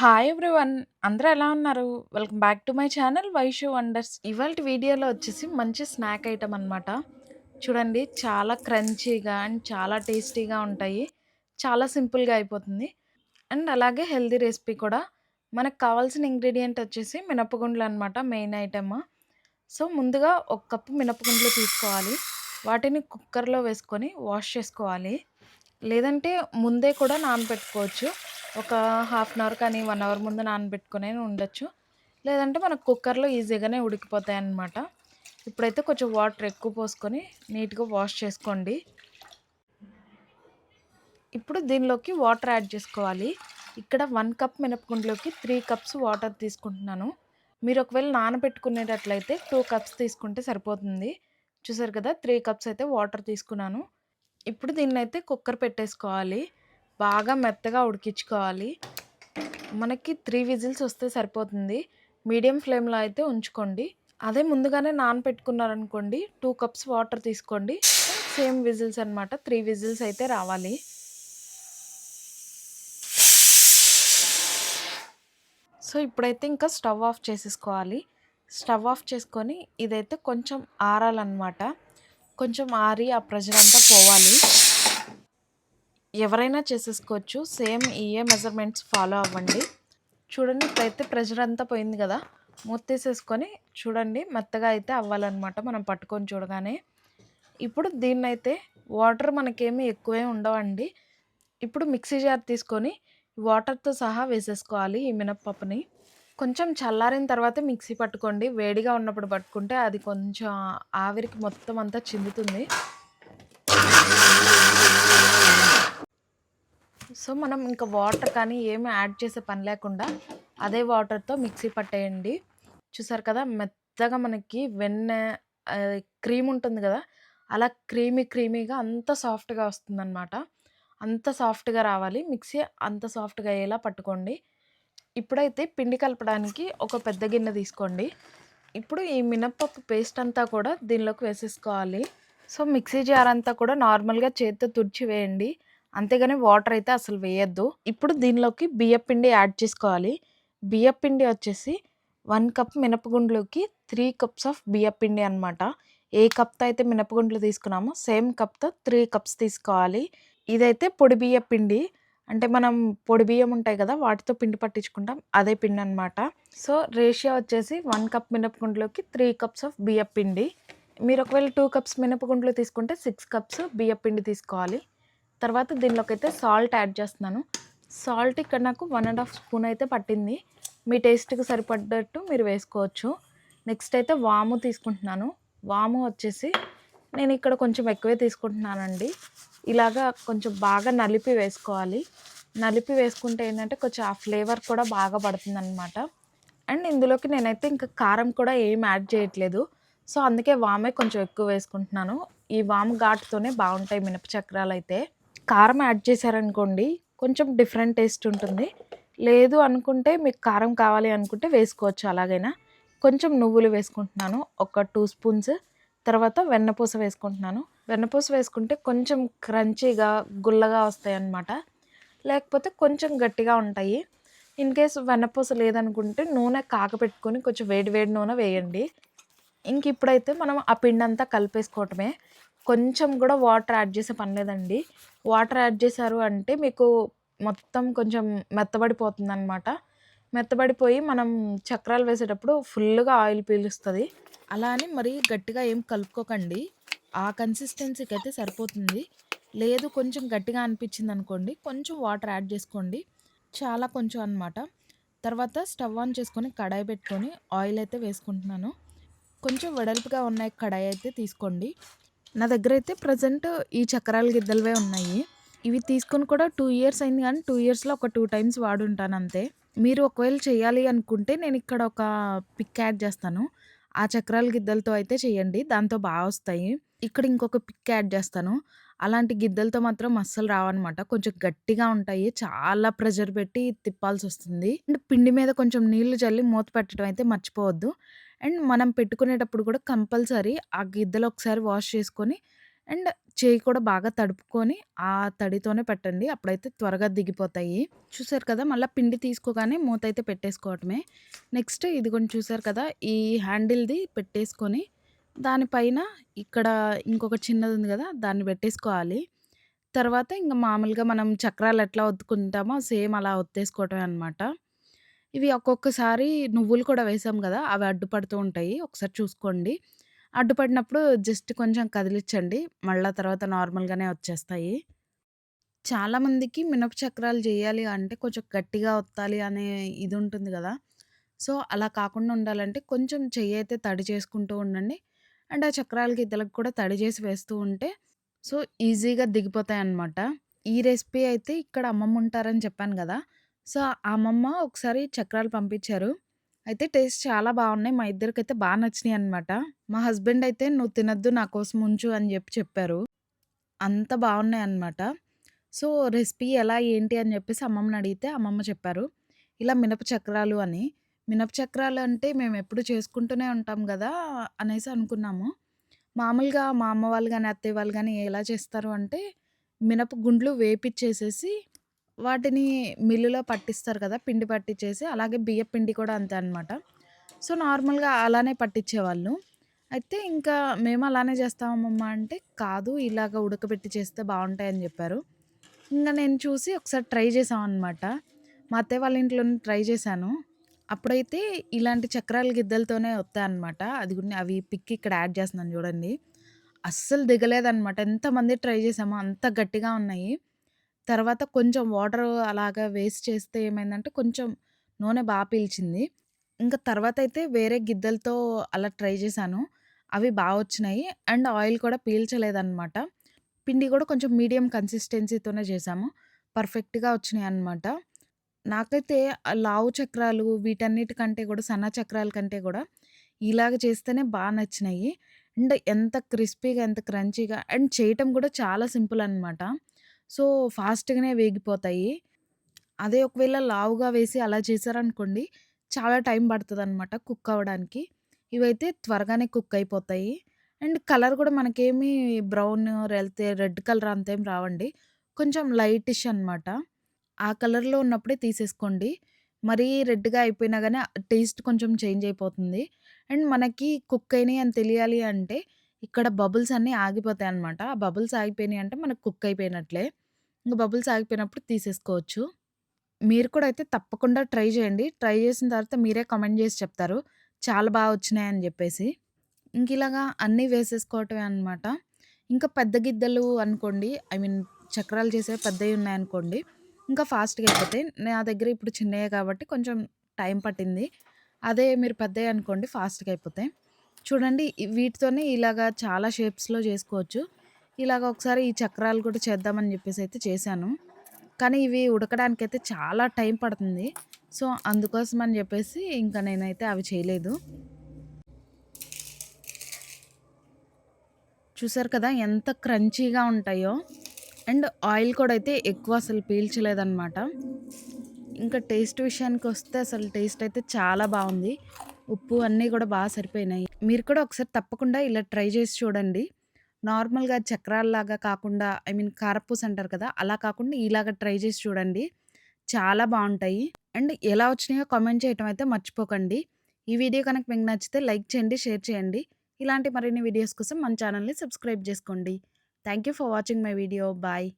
Hi everyone. అందరూ ఎలా ఉన్నారు? Welcome back to my channel Vaishu wonders. ఇవాళ వీడియోలో వచ్చేసి మంచి స్నాక్ ఐటమ్ అనమాట చూడండి చాలా క్రంచీగా అండ్ చాలా టేస్టీగా ఉంటాయి. చాలా సింపుల్గా అయిపోతుంది. అండ్ అలాగే హెల్దీ రెసిపీ కూడా. మనకు కావాల్సిన ఇంగ్రీడియంట్ వచ్చేసి మినపగుండ్లు అనమాట మెయిన్ ఐటమ్. సో ముందుగా ఒక కప్పు మినపగుండ్లు తీసుకోవాలి. వాటిని కుక్కర్లో వేసుకొని వాష్ చేసుకోవాలి. లేదంటే ముందే కూడా నానబెట్టుకోవచ్చు. ఒక హాఫ్ అన్ అవర్ కానీ వన్ అవర్ ముందు నానబెట్టుకునే ఉండొచ్చు. లేదంటే మనకు కుక్కర్లో ఈజీగానే ఉడికిపోతాయి అన్నమాట ఇప్పుడైతే కొంచెం వాటర్ ఎక్కువ పోసుకొని నీట్గా వాష్ చేసుకోండి. ఇప్పుడు దీనిలోకి వాటర్ యాడ్ చేసుకోవాలి. ఇక్కడ వన్ కప్ మినపగుండ్లోకి త్రీ కప్స్ వాటర్ తీసుకుంటున్నాను. మీరు ఒకవేళ నానబెట్టుకునేటట్లయితే టూ కప్స్ తీసుకుంటే సరిపోతుంది. చూసారు కదా త్రీ కప్స్ అయితే వాటర్ తీసుకున్నాను. ఇప్పుడు దీన్ని అయితే కుక్కర్ పెట్టేసుకోవాలి. బాగా మెత్తగా ఉడికించుకోవాలి. మనకి త్రీ విజిల్స్ వస్తే సరిపోతుంది. మీడియం ఫ్లేమ్లో అయితే ఉంచుకోండి. అదే ముందుగానే నానపెట్టుకున్నారనుకోండి టూ కప్స్ వాటర్ తీసుకోండి. సేమ్ విజిల్స్ అనమాట త్రీ విజిల్స్ అయితే రావాలి. సో ఇప్పుడైతే ఇంకా స్టవ్ ఆఫ్ చేసేసుకోవాలి. స్టవ్ ఆఫ్ చేసుకొని ఇదైతే కొంచెం ఆరాలన్నమాట. కొంచెం ఆరి ఆ ప్రెషర్ అంతా పోవాలి. ఎవరైనా చేసేసుకోవచ్చు. సేమ్ ఇయే మెజర్మెంట్స్ ఫాలో అవ్వండి. చూడండి ఇప్పుడైతే ప్రెషర్ అంతా పోయింది కదా. మూతేసేసుకొని చూడండి మెత్తగా అయితే అవ్వాలన్నమాట మనం పట్టుకొని చూడగానే. ఇప్పుడు దీన్నైతే వాటర్ మనకేమీ ఎక్కువే ఉండవండి. ఇప్పుడు మిక్సీ జార్ తీసుకొని వాటర్తో సహా వేసేసుకోవాలి ఈ మినప్పప్పుని. కొంచెం చల్లారిన తర్వాత మిక్సీ పట్టుకోండి. వేడిగా ఉన్నప్పుడు పట్టుకుంటే అది కొంచెం ఆవిరికి మొత్తం అంతా చిందుతుంది. సో మనం ఇంకా వాటర్ కానీ ఏమి యాడ్ చేసే పని లేకుండా అదే వాటర్తో మిక్సీ పట్టేయండి. చూసారు కదా మెత్తగా మనకి వెన్నె క్రీమ్ ఉంటుంది కదా అలా క్రీమీ క్రీమీగా అంత సాఫ్ట్గా వస్తుందన్నమాట. అంత సాఫ్ట్గా రావాలి. మిక్సీ అంత సాఫ్ట్గా అయ్యేలా పట్టుకోండి. ఇప్పుడైతే పిండి కలపడానికి ఒక పెద్ద గిన్నె తీసుకోండి. ఇప్పుడు ఈ మినప్పప్పు పేస్ట్ అంతా కూడా దీనిలోకి వేసేసుకోవాలి. సో మిక్సీ జార్ అంతా కూడా నార్మల్గా చేతితో తుడిచి వేయండి. అంతేగాని వాటర్ అయితే అసలు వేయద్దు. ఇప్పుడు దీనిలోకి బియ్యపిండి యాడ్ చేసుకోవాలి. బియ్యపిండి వచ్చేసి వన్ కప్ మినపగుండ్లోకి త్రీ కప్స్ ఆఫ్ బియ్యపిండి అనమాట ఏ కప్తో అయితే మినపగుండ్లు తీసుకున్నామో సేమ్ కప్తో త్రీ కప్స్ తీసుకోవాలి. ఇదైతే పొడి బియ్య పిండి. అంటే మనం పొడి బియ్యం ఉంటాయి కదా వాటితో పిండి పట్టించుకుంటాం. అదే పిండి అనమాట సో రేషియో వచ్చేసి వన్ కప్ మినపగుండ్లోకి త్రీ కప్స్ ఆఫ్ బియ్య పిండి. మీరు ఒకవేళ టూ కప్స్ మినపగుండ్లు తీసుకుంటే సిక్స్ కప్స్ బియ్య పిండి తీసుకోవాలి. తర్వాత దీనిలోకి అయితే సాల్ట్ యాడ్ చేస్తున్నాను. సాల్ట్ ఇక్కడ నాకు వన్ అండ్ హాఫ్ స్పూన్ అయితే పట్టింది. మీ టేస్ట్కి సరిపడ్డట్టు మీరు వేసుకోవచ్చు. నెక్స్ట్ అయితే వాము తీసుకుంటున్నాను. వాము వచ్చేసి నేను ఇక్కడ కొంచెం ఎక్కువే తీసుకుంటున్నానండి. ఇలాగా కొంచెం బాగా నలిపి వేసుకోవాలి. నలిపి వేసుకుంటే ఏంటంటే కొంచెం ఆ ఫ్లేవర్ కూడా బాగా పడుతుంది అనమాట అండ్ ఇందులోకి నేనైతే ఇంకా కారం కూడా ఏం యాడ్ చేయట్లేదు. సో అందుకే వామే కొంచెం ఎక్కువ వేసుకుంటున్నాను. ఈ వాము ఘాటుతోనే బాగుంటాయి మినప చక్రాలు అయితే కారం యాడ్ చేశారనుకోండి కొంచెం డిఫరెంట్ టేస్ట్ ఉంటుంది. లేదు అనుకుంటే మీకు కారం కావాలి అనుకుంటే వేసుకోవచ్చు అలాగైనా. కొంచెం నువ్వులు వేసుకుంటున్నాను ఒక టూ స్పూన్స్. తర్వాత వెన్నపూస వేసుకుంటున్నాను. వెన్నపూస వేసుకుంటే కొంచెం క్రంచీగా గుల్లగా వస్తాయి అన్నమాట లేకపోతే కొంచెం గట్టిగా ఉంటాయి. ఇన్ కేస్ వెన్నపూస లేదనుకుంటే నూనె కాకపెట్టుకొని కొంచెం వేడి వేడి నూనె వేయండి. ఇంక ఇప్పుడైతే మనం ఆ పిండి అంతా కలిపేసుకోవటమే. కొంచెం కూడా వాటర్ యాడ్ చేసే పని లేదండి. వాటర్ యాడ్ చేశారు అంటే మీకు మొత్తం కొంచెం మెత్తబడిపోతుంది అనమాట మెత్తబడిపోయి మనం చక్రాలు వేసేటప్పుడు ఫుల్గా ఆయిల్ పీలుస్తుంది. అలా అని మరీ గట్టిగా ఏం కలుపుకోకండి. ఆ కన్సిస్టెన్సీకి అయితే సరిపోతుంది. లేదు కొంచెం గట్టిగా అనిపించింది అనుకోండి కొంచెం వాటర్ యాడ్ చేసుకోండి. చాలా కొంచెం అనమాట తర్వాత స్టవ్ ఆన్ చేసుకొని కడాయి పెట్టుకొని ఆయిల్ అయితే వేసుకుంటున్నాను. కొంచెం వెడల్పుగా ఉన్న కడాయి అయితే తీసుకోండి. నా దగ్గర అయితే ప్రజెంట్ ఈ చక్రాల గిద్దలవే ఉన్నాయి. ఇవి తీసుకొని కూడా టూ ఇయర్స్ అయింది కానీ టూ ఇయర్స్లో ఒక టూ టైమ్స్ వాడుంటాను అంతే. మీరు ఒకవేళ చేయాలి అనుకుంటే నేను ఇక్కడ ఒక పిక్ యాడ్ చేస్తాను. ఆ చక్రాల గిద్దలతో అయితే చేయండి దాంతో బాగా వస్తాయి. ఇక్కడ ఇంకొక పిక్ యాడ్ చేస్తాను. అలాంటి గిద్దలతో మాత్రం అస్సలు రావన్నమాట. కొంచెం గట్టిగా ఉంటాయి చాలా ప్రెషర్ పెట్టి తిప్పాల్సి వస్తుంది. అండ్ పిండి మీద కొంచెం నీళ్ళు చల్లి మూత పెట్టడం అయితే మర్చిపోవద్దు. అండ్ మనం పెట్టుకునేటప్పుడు కూడా కంపల్సరీ ఆ గిద్దలు ఒకసారి వాష్ చేసుకొని అండ్ చేయి కూడా బాగా తడుపుకొని ఆ తడితోనే పెట్టండి. అప్పుడైతే త్వరగా దిగిపోతాయి. చూసారు కదా! మళ్ళీ పిండి తీసుకోగానే మూతయితే పెట్టేసుకోవటమే. నెక్స్ట్ ఇదిగోండి చూసారు కదా! ఈ హ్యాండిల్‌ది పెట్టేసుకొని దానిపైన ఇక్కడ ఇంకొక చిన్నది ఉంది కదా దాన్ని పెట్టేసుకోవాలి. తర్వాత ఇంకా మామూలుగా మనం చక్రాలు ఎట్లా ఒత్తుకుంటామో సేమ్ అలా ఒత్తేసుకోవటమే అనమాట. ఇవి ఒక్కొక్కసారి నువ్వులు కూడా వేసాం కదా అవి అడ్డుపడుతూ ఉంటాయి. ఒకసారి చూసుకోండి. అడ్డుపడినప్పుడు జస్ట్ కొంచెం కదిలిచ్చండి. మళ్ళా తర్వాత నార్మల్‌గానే వచ్చేస్తాయి. చాలామందికి మినప చక్రాలు జేయాలి అంటే కొంచెం గట్టిగా ఒత్తాలి అనే ఇది ఉంటుంది గదా! సో, అలా కాకుండా ఉండాలంటే కొంచెం చెయ్యయితే తడి చేసుకుంటూ ఉండండి. అండ్ ఆ చక్రాలకి గిద్దలకి కూడా తడి చేసి వేస్తూ ఉంటే సో, ఈజీగా దిగిపోతాయన్నమాట. ఈ రెసిపీ అయితే ఇక్కడ అమ్మమ్మ ఉంటారని చెప్పాను గదా! సో, అమ్మమ్మ ఒకసారి చక్రాలు పంపించారు. అయితే టేస్ట్ చాలా బావున్నాయి. మా ఇద్దరికైతే బా నచ్చినియనమాట. మా హస్బెండ్ అయితే "నువ్వు తినొద్దు నా కోసం ఉంచు" అని జెప్పి చెప్పారు. అంత బావున్నాయన్నమాట. సో, రెసిపీ ఎలా ఏంటి అని జెప్పేసి అమ్మమ్మని అడిగితే అమ్మమ్మ చెప్పారు. ఇలా మినప చక్రాలు అని. మినప చక్రాలు అంటే మేమెప్పుడు చేసుకుంటూనే ఉంటాం గదా! అనేసి అనుకున్నాము. మామూలుగా మా అమ్మ వాళ్ళు గాని, అత్తయ్య వాళ్ళు గాని ఎలా చేస్తారు అంటే మినప గుండ్లు వేపిచ్చేసేసి వాటిని మిల్లులో పట్టిస్తారు కదా! పిండి పట్టించేసి అలాగే బియ్య పిండి కూడా అంతే అనమాట. సో, నార్మల్‌గా అలానే పట్టించేవాళ్ళు. అయితే ఇంకా మేము అలానే చేస్తామమ్మ అంటే, కాదు ఇలాగ ఉడకబెట్టి చేస్తే బాగుంటాయని చెప్పారు ఇంకా నేను చూసి ఒకసారి ట్రై అనమాట మా అత్తయ్య వాళ్ళ ఇంట్లోనే ట్రై చేశాను. అప్పుడైతే ఇలాంటి చక్రాల గిద్దలతోనే అది కూడా అవి పిక్ ఇక్కడ యాడ్ చేస్తున్నాను చూడండి అస్సలు దిగలేదనమాట. ఎంతమంది ట్రై చేసామో అంత గట్టిగా ఉన్నాయి. తర్వాత కొంచెం వాటర్ అలాగా వేస్ట్ చేస్తే ఏమైందంటే కొంచెం నూనె బాగా పీల్చింది. ఇంక తర్వాతయితే వేరే గిద్దలతో అలా ట్రై చేశాను. అవి బా వచ్చినాయి. అండ్ ఆయిల్ కూడా పీల్చలేదనమాట. పిండి కూడా కొంచెం మీడియం కన్సిస్టెన్సీతోనే చేశాము. పర్ఫెక్ట్‌గా వచ్చినాయన్నమాట. నాకైతే ఆ లావు చక్రాలు వీటన్నిటికంటే కూడా సన్న చక్రాల కంటే కూడా ఇలాగ చేస్తేనే బా నచ్చినాయి. అండ్ ఎంత క్రిస్పీగా, ఎంత క్రంచీగా అండ్ చేయటం కూడా చాలా సింపుల్ అనమాట. సో, ఫాస్ట్‌గానే వేగిపోతాయి. అదే ఒకవేళ లావుగా వేసి అలా చేశారనుకోండి, చాలా టైం పడతదనమాట కుక్ అవ్వడానికి. ఇవైతే త్వరగానే కుక్ అయిపోతాయి. అండ్ కలర్ గూడా మనకేమి బ్రౌన్ లేతే రెడ్ కలర్ అంతేం రావండి. కొంచెం లైటిష్ అనమాట. ఆ కలర్‌లో ఉన్నప్పుడే తీసేసుకోండి. మరీ రెడ్‌గా అయిపోయినా గాని టేస్ట్ కొంచెం చేంజ్ అయిపోతుంది. అండ్ మనకి కుక్ అయినాయి అని తెలియాలి అంటే ఇక్కడ బబుల్స్ అన్నీ ఆగిపోతాయన్నమాట. ఆ బబుల్స్ ఆగిపోయినాయి అంటే మనకు కుక్ అయిపోయినట్లే. ఇంక బబుల్స్ ఆగిపోయినప్పుడు తీసేసుకోవచ్చు. మీరు కూడా అయితే తప్పకుండా ట్రై చేయండి. ట్రై చేసిన తర్వాత మీరే కమెంట్ చేసి చెప్తారు. చాలా బాగా వచ్చినాయి అని చెప్పేసి ఇంక ఇలాగా అన్నీ వేసేసుకోవటమే అనమాట. ఇంకా పెద్ద గిద్దలు అనుకోండి ఐ మీన్ చక్రాలు చేసేవి పెద్దవి ఉన్నాయనుకోండి, ఇంకా ఫాస్ట్‌గా అయిపోతాయి. నా దగ్గర ఇప్పుడు చిన్నయే కాబట్టి కొంచెం టైం పట్టింది. అదే మీరు పెద్దవి అనుకోండి ఫాస్ట్‌గా అయిపోతాయి. చూడండి వీటితోనే ఇలాగా చాలా షేప్స్‌లో చేసుకోవచ్చు. ఇలాగ ఒకసారి ఈ చక్రాలు కూడా చేద్దామని చెప్పేసి అయితే చేశాను. కానీ ఇవి ఉడకడానికి అయితే చాలా టైం పడుతుంది. సో, అందుకోసం అని చెప్పేసి ఇంకా నేనైతే అవి చేయలేదు. చూసారు కదా! ఎంత క్రంచీగా ఉంటాయో. అండ్ ఆయిల్ కూడా అయితే ఎక్కువ అసలు పీల్చలేదనమాట. ఇంకా టేస్ట్ విషయానికి వస్తే అసలు టేస్ట్ అయితే చాలా బాగుంది ఉప్పు అన్నీ కూడా బాగా సరిపోయినాయి. మీరు కూడా ఒకసారి తప్పకుండా ఇలా ట్రై చేసి చూడండి. నార్మల్‌గా చక్రాల్లాగా కాకుండా ఐ మీన్ కారపూస అంటారు కదా! అలా కాకుండా ఇలాగ ట్రై చేసి చూడండి. చాలా బాగుంటాయి అండ్ ఎలా వచ్చినాయో కామెంట్ చేయటం అయితే మర్చిపోకండి. ఈ వీడియో కనుక మీకు నచ్చితే లైక్ చేయండి, షేర్ చేయండి. ఇలాంటి మరిన్ని వీడియోస్ కోసం మన ఛానల్‌ని సబ్స్క్రైబ్ చేసుకోండి thank you for watching my video. Bye.